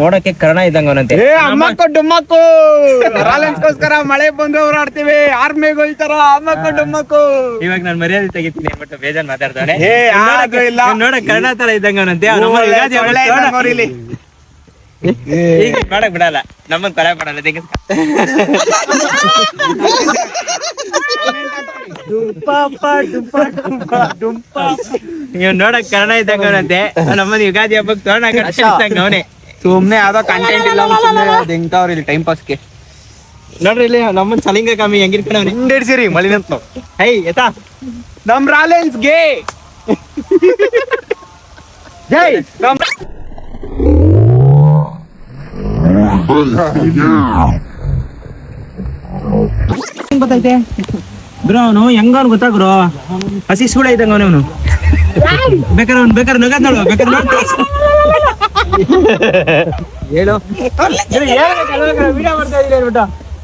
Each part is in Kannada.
ನೋಡಕ್ಕೆ ಕರ್ಣ ಇದ್ದಂಗಂತೆ ಏ ಅಮ್ಮಕ್ಕ ಡುಮ್ಮಕ್ಕು. ರಾಲೆನ್ಸ್ಗೋಸ್ಕರ ಮಳೆ ಬಂದ್ರೆ ಓಡಾಡ್ತೀವಿ ಆರ್ಮಿಗೆ ಹೋಯ್ತಾರ ಅಮ್ಮಕ್ಕ ಡುಮ್ಮಕ್ಕು. ಇವಾಗ ನಾನು ಮರ್ಯಾದೆ ತೆಗಿತೀನಿ ಬಟ್ ಬೇಜಾನ್ ಮಾತಾಡ್ತಾನೆ ಏ ಇಲ್ಲ. ನೋಡಕ್ ಕರ್ಣ ತರ ಇದ್ದಂಗಂತೆ ಈಗ ಮಾಡಕ್ ಬಿಡಲ್ಲ. ನಮ್ಮನ್ ಕೊಲೆ ಮಾಡಲ್ಲ ತೆಗಿಸ್ಕ ಇವ್ ನೋಡಕ್ ಕರ್ಣ ಇದ್ದಂಗಂತೆ ನಮ್ಮನ್ ಯುಗಾದಿ ಹಬ್ಬಕ್ಕೆ ತೋರಣ ಕಟ್ಟಿದ್ದಂಗ ಅವನೇ. ಸುಮ್ನೆ ಯಾವ್ದೋ ಕಂಟೆಂಟ್ ಇಲ್ಲ ಸುಮ್ನೆ ಹೆಂಗ್ತಾವ್ರಿ ಇಲ್ಲಿ ಟೈಮ್ ಪಾಸ್ಗೆ ನೋಡ್ರಿ ಇಲ್ಲಿ ನಮ್ಮನ್ ಸಲಿಂಗ ಕಮ್ಮಿ ಹೆಂಗಿರ್ಕೊಂಡವ್ನಿ ಹಿಂದೇಡ್ಸಿರಿ ಮಳಿನಂತ ನಾವು. ಹೈ ಎತಾ? ನಮ್ ರಾಲೆನ್ಸ್ಗೆ ಜೈ! ನಮ್ ಗೊತ್ತೈತೆ ಬ್ರೋ ಅವನು ಹೆಂಗವನು ಗೊತ್ತಾ ಬ್ರೋ ಹಸಿ ಸೂಳ ಇದ್ದಂಗ ಅವನು ಬೇಕಾದ್ರೆ ಅವ್ನು ಬೇಕಾದ್ರೆ ನಗದ್ ನೋಡು ಬೇಕಾದ್ರೆ. ಹೇಳು.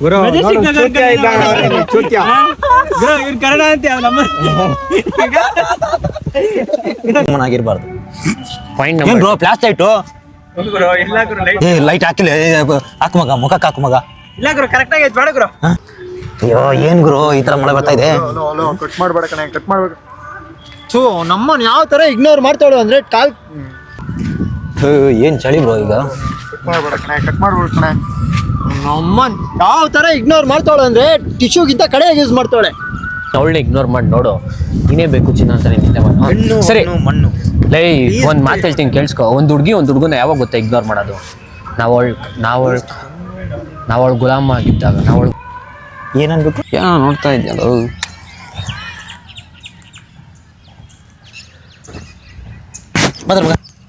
ಗುರು ಚೂತ್ಯ ಕನ್ನಡ ಅಂತೆ ನಮ್ಮ ಆಗಿರ್ಬಾರ್ದು. ಪಾಯಿಂಟ್ ಏನ್ ಬ್ರೋ ಫ್ಲಾಶ್ ಲೈಟು ಬ್ರೋ ಗುರು ಲೈಟ್ ಏ ಲೈಟ್ ಹಾಕಿಲ್ಲ ಹಾಕು ಮಗ ಮುಖಕ್ಕೆ ಹಾಕು ಮಗ. ಇಲ್ಲ ಗುರು ಕರೆಕ್ಟ್ ಆಗಿ ಬೇಡ ಗುರು. ಅಯ್ಯೋ ಏನ್ ಗುರು ಈ ತರ ಮಳೆ ಬರ್ತಾ ಇದೆ? ಕಟ್ ಮಾಡ್ಬೇಡ ಕಣೆ ಕಟ್ ಸೊ ನಮ್ಮನ್ನ ಯಾವ ತರ ಇಗ್ನೋರ್ ಮಾಡ್ತಾಳು ಅಂದ್ರೆ ಕಾಲ್ ಏನ್ ಚಳಿ ಬ್ರೋ ಈಗ? ಮಾಡ್ಬೇಡ ಕಣೆ ಕಟ್ ಮಾಡ್ಬೇಡ ಕಣೆ. ನಮ್ಮನ್ ಯಾವ ಥರ ಇಗ್ನೋರ್ ಮಾಡ್ತಾಳು ಅಂದ್ರೆ ಟಿಶ್ಯೂಗಿಂತ ಕಡೆಯಾಗಿ ಯೂಸ್ ಮಾಡ್ತಾಳೆ ಅವಳನ್ನ ಇಗ್ನೋರ್ ಮಾಡಿ ನೋಡು. ನೀನೇ ಬೇಕು ಚಿನ್ನ ಅಂತಾನೆ ಮಣ್ಣು ಮಾಡು. ಸರಿ. ಮಣ್ಣು. ಲೈ ಒಂದು ಮಾತು ಹೇಳ್ತೀನಿ ಕೇಳಿಸ್ಕೊ. ಒಂದು ಹುಡುಗಿ ಒಂದು ಹುಡುಗನ ಯಾವಾಗ ಗೊತ್ತಾ ಇಗ್ನೋರ್ ಮಾಡೋದು? ನಾವಳ್ ನಾವಳ್ ನಾವಳ್ ಗುಲಾಮ ಆಗಿದ್ದಾಗ ನಾವಳ್ ಏನನ್ಬೇಕು? ಏನೋ ನೋಡ್ತಾ ಇದ್ಯಲ್ಲ ಮಗ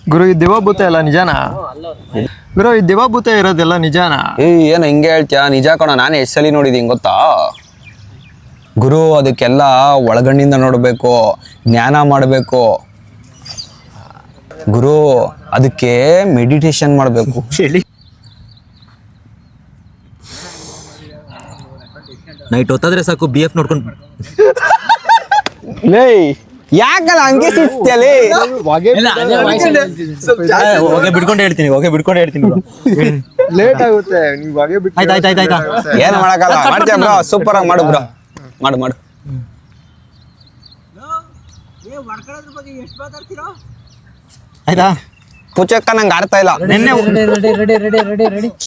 ಗುರು ಈ ದಿವಭೂತ ಎಲ್ಲ ನಿಜಾನ? ಗುರು ಈ ದಿವಭೂತ ಇರೋದೆಲ್ಲ ನಿಜಾನ? ಏ ಏನು ಹಿಂಗೆ ಹೇಳ್ತೀಯ? ನಿಜ ಕಣ ನಾನು ಎಷ್ಟು ಸಲ ನೋಡಿದ್ದೀನಿ ಗೊತ್ತಾ? ಗುರು ಅದಕ್ಕೆಲ್ಲ ಒಳಗಣ್ಣಿಂದ ನೋಡಬೇಕು ಜ್ಞಾನ ಮಾಡಬೇಕು. ಗುರು ಅದಕ್ಕೆ ಮೆಡಿಟೇಷನ್ ಮಾಡಬೇಕು. ಹೇಳಿ. ನೈಟ್ ಹೊತ್ತಾದ್ರೆ ಸಾಕು ಬಿ ಎಫ್ ನೋಡ್ಕೊಂಡು ಲೇ ಯಾಕಲ್ಲ? ಹಂಗೆ ಸಿಗ್ತಿಯಲೇ ಹೋಗಿ ಬಿಡ್ಕೊಂಡು ಹೇಳ್ತೀನಿ. ಹೋಗಿ ಬಿಡ್ಕೊಂಡು ಹೇಳ್ತೀನಿ bro. ಲೇಟ್ ಆಗುತ್ತೆ ನೀವು ಹಾಗೆ ಬಿಟ್ಟು ಆಯ್ತ್ ಆಯ್ತ್ ಆಯ್ತ್ ಆಯ್ತಾ. ಏನು ಮಾಡಕ್ಕಲ್ಲ ಮಾಡ್ತೀಯ ಬ್ರೋ? ಸೂಪರ್ ಆಗಿ ಮಾಡು ಬ್ರೋ. ಮಾಡು ಮಾಡು. ಆಯ್ತಾ? ಪುಚಕ್ಕ ನಂಗೆ ಆಡ್ತಾ ಇಲ್ಲ. ನಿನ್ನೆ